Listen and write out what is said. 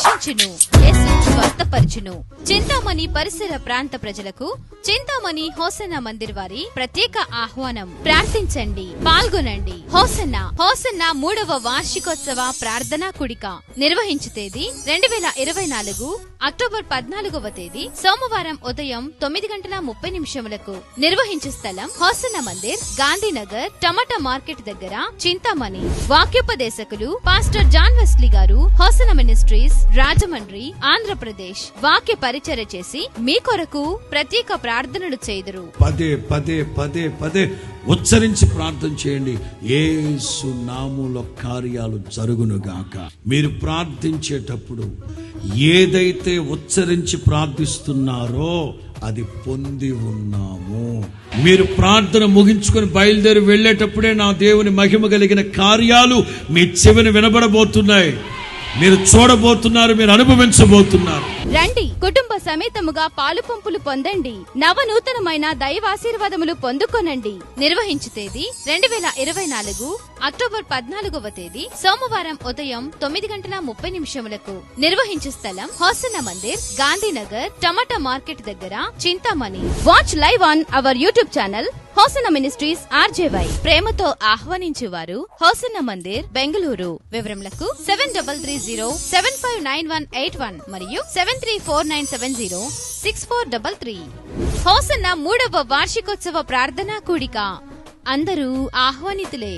awesome. దర్శించును యేసు స్వస్థపరచును. చింతామణి పరిసర ప్రాంత ప్రజలకు చింతామణి హోసన్న మందిర్ వారి ప్రత్యేక ఆహ్వానం. ప్రార్థించండి పాల్గొనండి. హోసన్న హోసన్న మూడవ వార్షికోత్సవ ప్రార్థనా కుడిక. నిర్వహించు తేదీ రెండు వేల ఇరవై నాలుగు అక్టోబర్ పద్నాలుగవ తేదీ సోమవారం ఉదయం తొమ్మిది గంటల ముప్పై నిమిషములకు నిర్వహించు స్థలం హోసన్న మందిర్ గాంధీనగర్ టమాటా మార్కెట్ దగ్గర చింతామణి. వాక్యోపదేశకులు పాస్టర్ జాన్ వెస్లీ గారు హోసన మినిస్ట్రీస్ రాజమండ్రి ఆంధ్రప్రదేశ్ వాక్య పరిచర్య చేసి మీ కొరకు ప్రత్యేక ప్రార్థనలు చేదురు పదే పదే పదే పదే ఉచ్చరించి ప్రార్థన చేయండి. ఏసు నాముల కార్యాలు జరుగునుగాక. మీరు ప్రార్థించేటప్పుడు ఏదైతే ఉచ్చరించి ప్రార్థిస్తున్నారో అది పొంది ఉన్నాము. మీరు ప్రార్థన ముగించుకొని బయలుదేరి వెళ్ళేటప్పుడే నా దేవుని మహిమ కలిగిన కార్యాలు మీ చెవిని వినబడబోతున్నాయి. మీరు చూడబోతున్నారు మీరు అనుభవించబోతున్నారు. రండి కుటుంబ సమేతముగా పాలు పంపులు పొందండి. నవనూతనమైన దైవాశీర్వాదములు పొందుకొనండి. నిర్వహించు తేదీ రెండు వేల ఇరవై నాలుగు అక్టోబర్ పద్నాలుగవ తేదీ సోమవారం ఉదయం తొమ్మిది గంటల ముప్పై నిమిషములకు నిర్వహించు స్థలం హోసన్న మందిర్ గాంధీనగర్ టమాటా మార్కెట్ దగ్గర Chintamani. Watch live on our YouTube channel Hosanna ministries RJY. ప్రేమతో ఆహ్వానించేవారు Hosanna Mandir Bengaluru. వివరములకు seven double three zero seven five nine one eight one మరియు seven three four nine seven zero six four double three. Hosanna మూడవ వార్షికోత్సవ ప్రార్థనా కూడిక. అందరూ ఆహ్వానితులే.